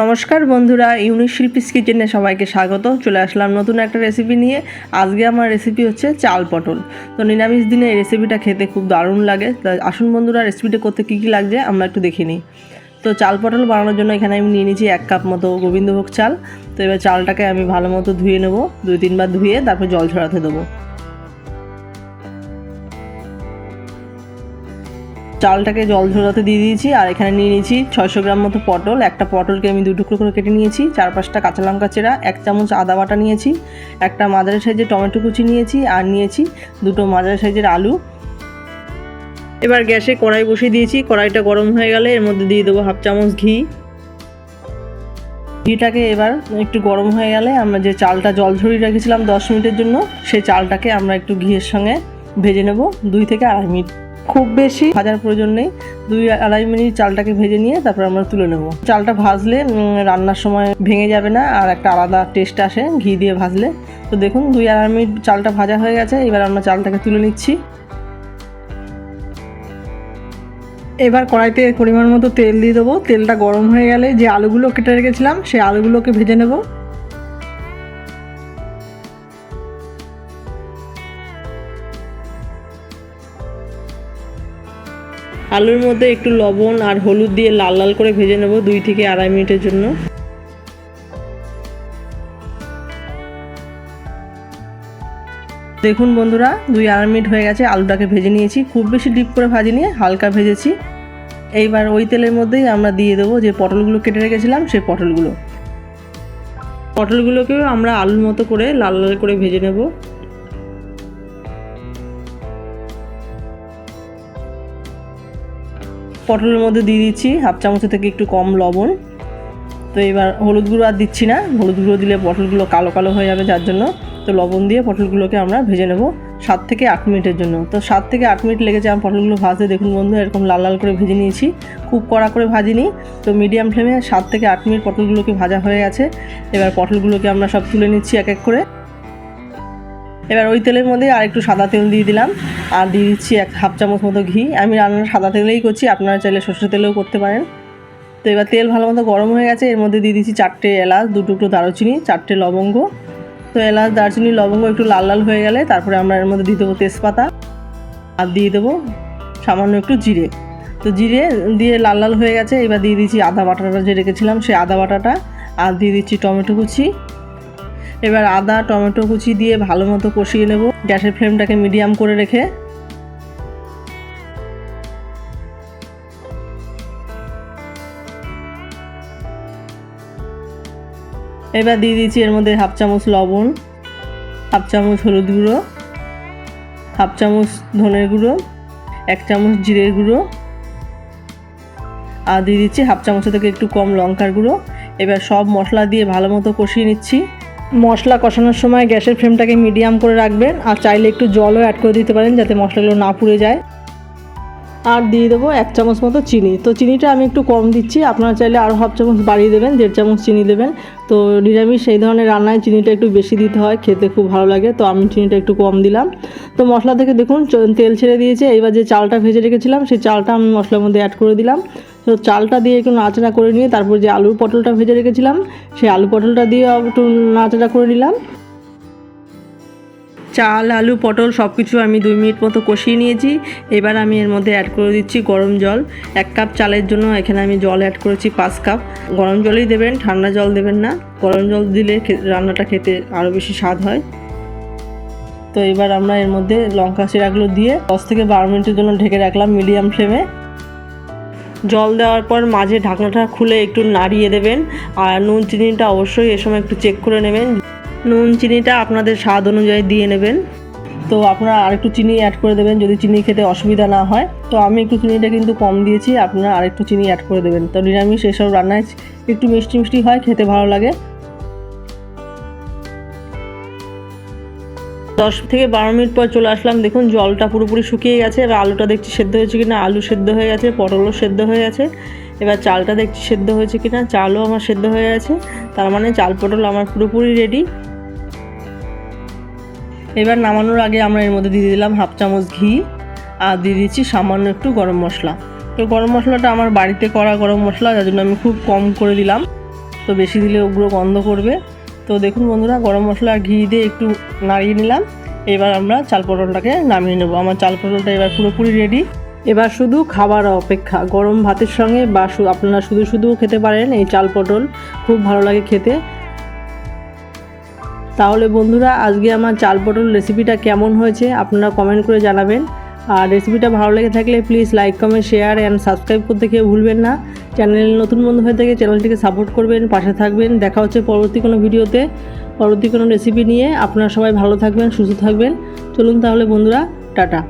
নমস্কার বন্ধুরা ইউনিক শিল্পীস কিচেনে সবাইকে স্বাগত। চলে আসলাম নতুন একটা রেসিপি নিয়ে। আজকে আমার রেসিপি হচ্ছে চাল পটল। তো নিরামিষ দিনে এই রেসিপিটা খেতে খুব দারুণ লাগে। আসুন বন্ধুরা রেসিপিটা করতে কী কী লাগছে আমরা একটু দেখে নিই। তো চাল পটল বানানোর জন্য এখানে আমি নিয়ে নিয়েছি এক কাপ মতো গোবিন্দভোগ চাল। তো এবার চালটাকে আমি ভালো মতো ধুয়ে নেব। দুই তিনবার ধুয়ে তারপর জল ছড়াতে দেবো। চালটাকে জল ঝরাতে দিয়ে দিয়েছি, আর এখানে নিয়ে নিয়েছি ছয়শো গ্রাম মতো পটল। একটা পটলকে আমি দু টুকরো করে কেটে নিয়েছি চার পাঁচটা কাঁচা লঙ্কা চেরা, এক চামচ আদা বাটা নিয়েছি, একটা মাঝারি সাইজের টমেটো কুচি নিয়েছি, আর নিয়েছি দুটো মাঝারি সাইজের আলু। এবার গ্যাসে কড়াই বসিয়ে দিয়েছি, কড়াইটা গরম হয়ে গেলে এর মধ্যে দিয়ে দেবো হাফ চামচ ঘি। ঘিটাকে এবার একটু গরম হয়ে গেলে আমরা যে চালটা জল ঝরিয়ে রেখেছিলাম দশ মিনিটের জন্য, সেই চালটাকে আমরা একটু ঘিয়ের সঙ্গে ভেজে নেব দুই থেকে আড়াই মিনিট। খুব বেশি ভাজার প্রয়োজন নেই। দুই আড়াই মিনিট চালটাকে ভেজে নিয়ে তারপর আমরা তুলে নেব। চালটা ভাজলে রান্নার সময় ভেঙে যাবে না আর একটা আলাদা টেস্ট আসে ঘি দিয়ে ভাজলে। তো দেখুন, দুই আড়াই মিনিট চালটা ভাজা হয়ে গেছে। এবার আমরা চালটাকে তুলে নিচ্ছি। এবার কড়াইতে পরিমাণ মতো তেল দিয়ে দেবো। তেলটা গরম হয়ে গেলে যে আলুগুলো কেটে রেখেছিলাম, সেই আলুগুলোকে ভেজে নেব। আলুর মধ্যে একটু লবণ আর হলুদ দিয়ে লাল লাল করে ভেজে নেব দুই থেকে আড়াই মিনিটের জন্য। দেখুন বন্ধুরা, দুই আড়াই মিনিট হয়ে গেছে আলুটাকে ভেজে নিয়েছি। খুব বেশি ডিপ করে ভাজি নিয়ে হালকা ভেজেছি। এইবার ওই তেলের মধ্যেই আমরা দিয়ে দেবো যে পটলগুলো কেটে রেখেছিলাম, সেই পটলগুলো। পটলগুলোকেও আমরা আলুর মতো করে লাল লাল করে ভেজে নেব। পটলের মধ্যে দিয়ে দিচ্ছি, হাফ চামচের থেকে একটু কম লবণ। তো এবার হলুদ গুঁড়ো আর দিচ্ছি না, হলুদ গুঁড়ো দিলে পটলগুলো কালো কালো হয়ে যাবে যার জন্য। তো লবণ দিয়ে পটলগুলোকে আমরা ভেজে নেব সাত থেকে আট মিনিটের জন্য। তো সাত থেকে আট মিনিট লেগেছে আমার পটলগুলো ভাজতে। দেখুন বন্ধু এরকম লাল লাল করে ভেজে নিয়েছি। খুব কড়া করে ভাজিনি। তো মিডিয়াম ফ্লেমে সাত থেকে আট মিনিট পটলগুলোকে ভাজা হয়ে গেছে। এবার পটলগুলোকে আমরা সব তুলে নিচ্ছি এক এক করে। এবার ওই তেলের মধ্যে আর একটু সাদা তেল দিয়ে দিলাম। আর দিয়ে দিচ্ছি এক হাফ চামচ মতো ঘি। আমি রান্না সাদা তেলেই করছি, আপনারা চাইলে সর্ষে তেলেও করতে পারেন। তো এবার তেল ভালো মতো গরম হয়ে গেছে, এর মধ্যে দিয়ে দিচ্ছি চারটে এলাচ, দু টুকরো দারুচিনি, চারটে লবঙ্গ। তো এলাচ, দারচিনি, লবঙ্গ একটু লাল লাল হয়ে গেলে তারপরে আমরা এর মধ্যে দিয়ে দেবো তেজপাতা। আর দিয়ে দেবো সামান্য একটু জিরে। তো জিরে দিয়ে লাল লাল হয়ে গেছে, এবার দিয়ে দিচ্ছি আদা বাটাটা যে রেখেছিলাম, সেই আদা বাটাটা। আর দিয়ে দিচ্ছি টমেটো কুচি। এবার আদা, টমেটো কুচি দিয়ে ভালো মতো কষিয়ে নেব। গ্যাসের ফ্লেমটাকে মিডিয়াম করে রেখে। এবার দিয়ে দিচ্ছি এর মধ্যে হাফ চামচ লবণ, হাফ চামচ হলুদ গুঁড়ো, হাফ চামচ ধনের গুঁড়ো, এক চামচ জিরের গুঁড়ো, আর দিয়ে দিচ্ছি হাফ চামচের থেকে একটু কম লঙ্কার গুঁড়ো। এবার সব মশলা দিয়ে ভালো মতো কষিয়ে নিচ্ছি। মশলা কষানোর সময় গ্যাসের ফ্লেমটাকে মিডিয়াম করে রাখবেন আর চাইলে একটু জলও অ্যাড করে দিতে পারেন যাতে মশলাগুলো না পুড়ে যায়। আর দিয়ে দেবো এক চামচ মতো চিনি। তো চিনিটা আমি একটু কম দিচ্ছি, আপনারা চাইলে আরও হাফ চামচ বাড়িয়ে দেবেন, দেড় চামচ চিনি দেবেন। তো নিরামিষ সেই ধরনের রান্নায় চিনিটা একটু বেশি দিতে হয়, খেতে খুব ভালো লাগে, তো আমি চিনিটা একটু কম দিলাম। তো মশলা থেকে দেখুন তেল ছেড়ে দিয়েছে, এইবার যে চালটা ভেজে রেখেছিলাম, সেই চালটা আমি মশলার মধ্যে অ্যাড করে দিলাম। তো চালটা দিয়ে একটু নাড়াচাড়া করে নিয়ে, তারপর যে আলুর পটলটা ভেজে রেখেছিলাম, সেই আলু পটলটা দিয়ে একটু নাড়াচাড়া করে নিলাম। চাল, আলু, পটল সব কিছু আমি দুই মিনিট মতো কষিয়ে নিয়েছি। এবার আমি এর মধ্যে অ্যাড করে দিচ্ছি গরম জল। এক কাপ চালের জন্য এখানে আমি জল অ্যাড করেছি পাঁচ কাপ গরম জলই দেবেন, ঠান্ডা জল দেবেন না। গরম জল দিলে রান্নাটা খেতে আরও বেশি স্বাদ হয়। তো এবার আমরা এর মধ্যে লঙ্কা চিরাগুলো দিয়ে দশ থেকে বারো মিনিটের জন্য ঢেকে রাখলাম মিডিয়াম ফ্লেমে। জল দেওয়ার পর মাঝে ঢাকনাটা খুলে একটু নাড়িয়ে দেবেন। আর নুন, চিনিটা অবশ্যই এ সময় একটু চেক করে নেবেন। নুন চিনিটা আপনাদের স্বাদ অনুযায়ী দিয়ে নেবেন। তো আপনারা আরেকটু চিনি অ্যাড করে দেবেন যদি চিনি খেতে অসুবিধা না হয়। তো আমি একটু চিনিটা কিন্তু কম দিয়েছি, আপনারা আরেকটু চিনি অ্যাড করে দেবেন। তো নিরামিষ এসব রান্নায় একটু মিষ্টি মিষ্টি হয়, খেতে ভালো লাগে। দশ থেকে বারো মিনিট পর চলে আসলাম। দেখুন, জলটা পুরোপুরি শুকিয়ে গেছে। এবার আলুটা দেখছি সেদ্ধ হয়েছে কিনা? আলু সেদ্ধ হয়ে গেছে, পটলও সেদ্ধ হয়ে গেছে। এবার চালটা দেখছি সেদ্ধ হয়েছে কিনা? চালও আমার সেদ্ধ হয়ে গেছে। তার মানে চাল পটল আমার পুরোপুরি রেডি এবার নামানোর আগে আমরা এর মধ্যে দিয়ে দিলাম হাফ চামচ ঘি আর দিয়ে দিচ্ছি সামান্য একটু গরম মশলা। তো গরম মশলাটা আমার বাড়িতে করা গরম মশলা, যার জন্য আমি খুব কম করে দিলাম। তো বেশি দিলে ওগুলো গন্ধ করবে। তো দেখুন বন্ধুরা, গরম মশলা আর ঘি দিয়ে একটু নাড়িয়ে নিলাম। এবার আমরা চাল পটলটাকে নামিয়ে নেব। আমার চাল পটলটা এবার পুরোপুরি রেডি এবার শুধু খাবার অপেক্ষা, গরম ভাতের সঙ্গে বা আপনারা শুধু শুধু খেতে পারেন এই চাল পটল। খুব ভালো লাগে খেতে। তাহলে বন্ধুরা, আজকে আমার চাল পটল রেসিপিটা কেমন হয়েছে আপনারা কমেন্ট করে জানাবেন। আর রেসিপিটা ভালো লেগে থাকলে please like comment share and subscribe করতে কেউ ভুলবেন না। চ্যানেল নতুন বন্ধু হয়ে থাকে চ্যানেলটিকে সাপোর্ট করবেন, পাশে থাকবেন। দেখা হচ্ছে পরবর্তী কোনো ভিডিওতে পরবর্তী কোনো রেসিপি নিয়ে। আপনারা সবাই ভালো থাকবেন, সুস্থ থাকবেন। চলুন তাহলে বন্ধুরা, টাটা।